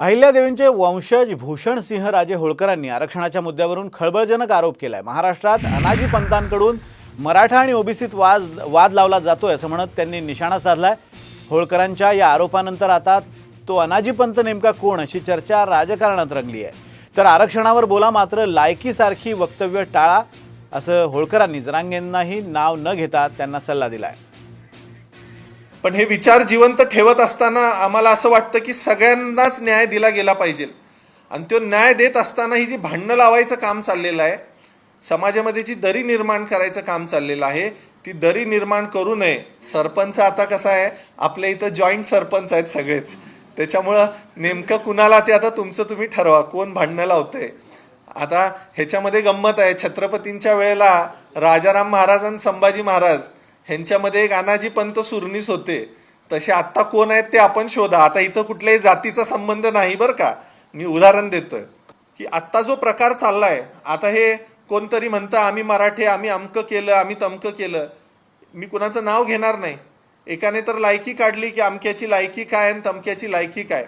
अहिल्यादेवींचे वंशज भूषण सिंह राजे होळकरांनी आरक्षणाच्या मुद्द्यावरून खळबळजनक आरोप केलाय. महाराष्ट्रात अनाजी पंतांकडून मराठा आणि ओबीसीत वाद वाद लावला जातोय असं म्हणत त्यांनी निशाणा साधलाय. होळकरांच्या या आरोपानंतर आता तो अनाजी पंत नेमका कोण अशी चर्चा राजकारणात रंगली आहे. तर आरक्षणावर बोला मात्र लायकीसारखी वक्तव्य टाळा असं होळकरांनी जरांगेंनाही नाव न घेता त्यांना सल्ला दिला आहे पण हे विचार जिवंत ठेवत असताना आम्हाला असं वाटतं की सगळ्यांनाच न्याय दिला गेला पाहिजे. आणि तो न्याय देत असताना ही जी भांडणं लावायचं काम चाललेलं आहे समाजामध्ये जी दरी निर्माण करायचं काम चाललेलं आहे ती दरी निर्माण करू नये. सरपंच आता कसा आहे आपल्या इथं जॉईंट सरपंच आहेत सगळेच. त्याच्यामुळं नेमकं कुणाला ते आता तुमचं तुम्ही ठरवा कोण भांडणं लावतंय? आता ह्याच्यामध्ये गंमत आहे छत्रपतींच्या वेळेला राजाराम महाराज आणि संभाजी महाराज ह्यांच्यामध्ये एक अनाजी पंत सुरनीस होते. तसे आत्ता कोण आहेत ते आपण शोधा. आता इथं कुठल्याही जातीचा संबंध नाही बरं का. मी उदाहरण देतोय. की आत्ता जो प्रकार चाललाय आता हे कोणतरी म्हणतं आम्ही मराठी आम्ही अमकं केलं आम्ही तमकं केलं. मी कुणाचं नाव घेणार नाही. एकाने तर लायकी काढली की अमक्याची लायकी काय आणि तमक्याची लायकी काय.